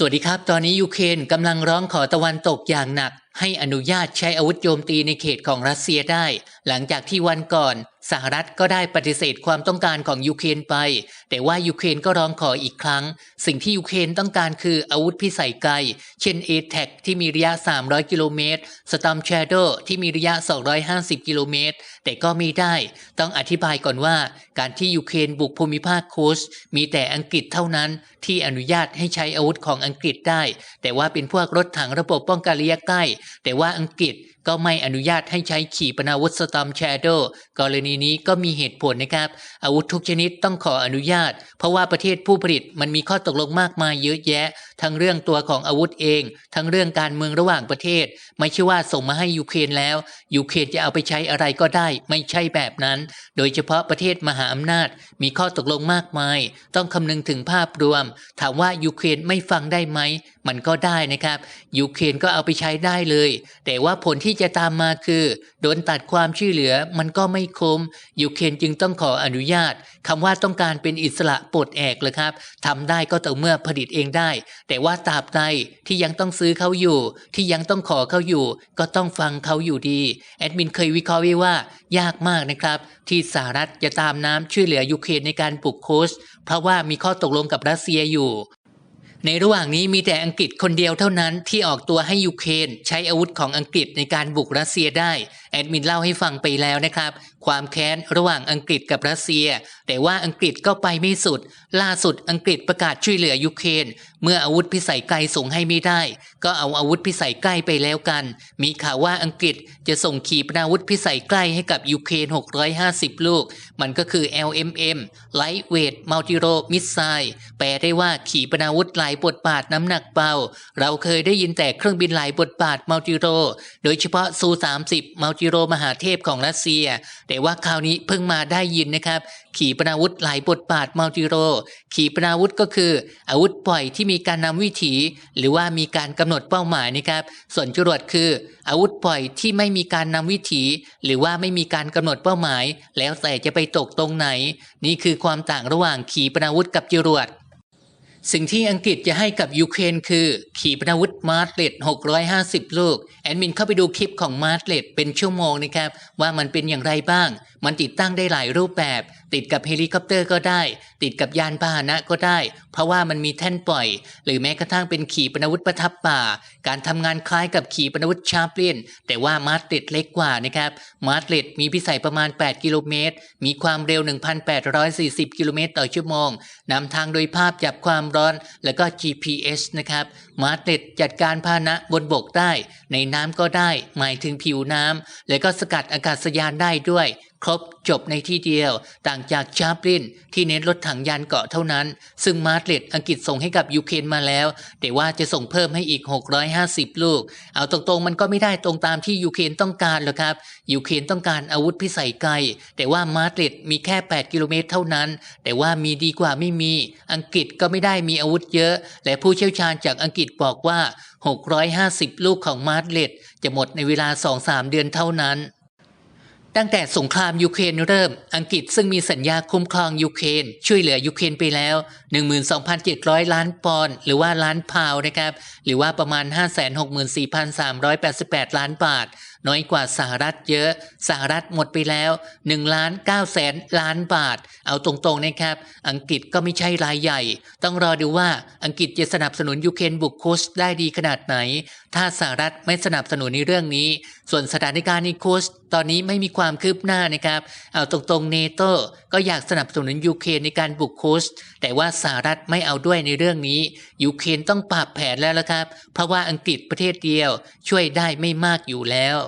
สวัสดีครับ ตอนนี้ยูเครนกำลังร้องขอตะวันตกอย่างหนัก ให้อนุญาตใช้อาวุธโจมตีในเขตของรัสเซียได้ หลังจากที่วันก่อน สหรัฐก็ได้ปฏิเสธความต้องการของยูเครนไป แต่ว่ายูเครนก็ร้องขออีกครั้ง สิ่งที่ยูเครนต้องการคืออาวุธพิสัยไกล เช่น a t a c ที่มีระยะ 300 กิโลเมตร Storm Shadow ที่มีระยะ 250 กิโลเมตร แต่ก็ไม่ได้ ต้องอธิบายก่อนว่า การที่ยูเครนบุกภูมิภาคโคชมีแต่อังกฤษเท่านั้นที่อนุญาตให้ใช้อาวุธของอังกฤษได้ แต่ว่าเป็นพวกรถถังระบบป้องกันระยะใกล้แต่ว่าอังกฤษ ก็ไม่อนุญาตให้ใช้ขีปนาวุธสตอมแชโดกรณีนี้ก็มีเหตุผลนะครับ อาวุธทุกชนิดต้องขออนุญาต เพราะว่าประเทศผู้ผลิตมันมีข้อตกลงมากมายเยอะแยะ ทั้งเรื่องตัวของอาวุธเอง ทั้งเรื่องการเมืองระหว่างประเทศ ไม่ใช่ว่าส่งมาให้ยูเครนแล้วยูเครนจะเอาไปใช้อะไรก็ได้ ไม่ใช่แบบนั้น โดยเฉพาะประเทศมหาอำนาจ มีข้อตกลงมากมาย ต้องคำนึงถึงภาพรวม ถามว่ายูเครนไม่ฟังได้ไหมมันก็ได้นะครับยูเครนก็เอาไปใช้ได้เลย แต่ว่าผลที่จะตามมาคือ โดนตัดความช่วยเหลือมันก็ไม่คุ้มยูเครนจึงต้องขออนุญาตคำว่าต้องการเป็นอิสระปลดแอกเลยครับทำได้ก็ต่อเมื่อผลิตเองได้ แต่ว่าตราบใดที่ยังต้องซื้อเขาอยู่ ที่ยังต้องขอเขาอยู่ ก็ต้องฟังเขาอยู่ดีแอดมินเคยวิเคราะห์ไว้ว่ายากมากนะครับ ที่สหรัฐจะตามน้ำช่วยเหลือยูเครนในการปลุกโคสเพราะว่ามีข้อตกลงกับรัสเซียอยู่ ในระหว่างนี้มีแต่อังกฤษคนเดียวเท่านั้นที่ออกตัวให้ยูเครนใช้อาวุธของอังกฤษในการบุกรัสเซียได้ แอดมินเล่าให้ฟังไปแล้วนะครับ ความแค้นระหว่างอังกฤษกับรัสเซีย แต่ว่าอังกฤษก็ไปไม่สุด ล่าสุดอังกฤษประกาศช่วยเหลือยูเครนเมื่ออาวุธพิสัยไกลส่งให้ไม่ได้ ก็เอาอาวุธพิสัยใกล้ไปแล้วกัน มีข่าวว่าอังกฤษจะส่งขีปนาวุธพิสัยใกล้ให้กับยูเครน650 ลูก มันก็คือ LMM Lightweight Multi-Role Missile แปลได้ว่าขีปนาวุธหลายบทบาทน้ำหนักเบา เราเคยได้ยินแต่เครื่องบินหลายบทบาท Multi-Role โดยเฉพาะซู30 Multi-Role มหาเทพของรัสเซีย แต่ว่าคราวนี้เพิ่งมาได้ยินนะครับ ขีปนาวุธหลายบทบาท Multi-Role ขีปนาวุธก็คือ อาวุธปล่อยที่มีการนำวิถี หรือว่ามีการกำหนดเป้าหมายนะครับ ส่วนจรวดคือ อาวุธปล่อยที่ไม่มีการนำวิถี หรือว่าไม่มีการกำหนดเป้าหมาย แล้วแต่จะไปตกตรงไหน นี่คือความต่างระหว่างขีปนาวุธกับจรวด สิ่งที่อังกฤษจะให้กับยูเครนคือ ขีปนาวุธมาร์ตเลต650 ลูก แอดมินเข้าไปดูคลิปของมาร์ตเลตเป็นชั่วโมงนะครับ ว่ามันเป็นอย่างไรบ้าง มันติดตั้งได้หลายรูปแบบ ติดกับเฮลิคอปเตอร์ก็ได้ ติดกับยานพาหนะก็ได้ เพราะว่ามันมีแท่นปล่อย หรือแม้กระทั่งเป็นขีปนาวุธประทับป่า การทำงานคล้ายกับขีปนาวุธชาร์ปลียน แต่ว่ามาร์ตเลตเล็กกว่านะครับมาร์ตเลตมีพิสัยประมาณ 8 กิโลเมตร มีความเร็ว 1,840 กิโลเมตรต่อชั่วโมงนำทางโดยภาพจับความร้อน แล้วก็ GPS นะครับมาร์ตเลตจัดการพาหนะบนบกได้ ในน้ำก็ได้ หมายถึงผิวน้ำแล้วก็สกัดอากาศยานได้ด้วย ครบจบในที่เดียว ต่างจากชาปลินที่เน้นรถถังยานเกาะเท่านั้น ซึ่งมาร์ตเลตอังกฤษส่งให้กับยูเครนมาแล้ว แต่ว่าจะส่งเพิ่มให้อีก 650 ลูก เอาตรงๆ มันก็ไม่ได้ตรงตามที่ยูเครนต้องการหรอกครับยูเครนต้องการอาวุธพิสัยไกล แต่ว่ามาร์ตเลตมีแค่ 8 กิโลเมตรเท่านั้น แต่ว่ามีดีกว่าไม่มี อังกฤษก็ไม่ได้มีอาวุธเยอะ และผู้เชี่ยวชาญจากอังกฤษบอกว่า 650 ลูกของมาร์ตเลตจะหมดในเวลา 2-3 เดือนเท่านั้น ตั้งแต่สงครามยูเครนเริ่ม อังกฤษซึ่งมีสัญญาคุ้มครองยูเครนช่วยเหลือยูเครนไปแล้ว 12,700 ล้านปอนด์หรือว่าล้านพาวนะครับ หรือว่าประมาณ 564,388 ล้านบาท น้อยกว่าสหรัฐเยอะ สหรัฐหมดไปแล้ว1ล้าน9แสนล้านบาท เอาตรงๆนะครับ อังกฤษก็ไม่ใช่รายใหญ่ ต้องรอดูว่าอังกฤษจะสนับสนุนยูเครนบุกโคสได้ดีขนาดไหน ถ้าสหรัฐไม่สนับสนุนในเรื่องนี้ ส่วนสถานการณ์ในโคสตอนนี้ไม่มีความคืบหน้านะครับเอาตรงๆเนโตก็อยากสนับสนุนยูเครนในการบุกโคสแต่ว่าสหรัฐไม่เอาด้วยในเรื่องนี้ยูเครนต้องปรับแผนแล้วละครับ เพราะว่าอังกฤษประเทศเดียวช่วยได้ไม่มากอยู่แล้ว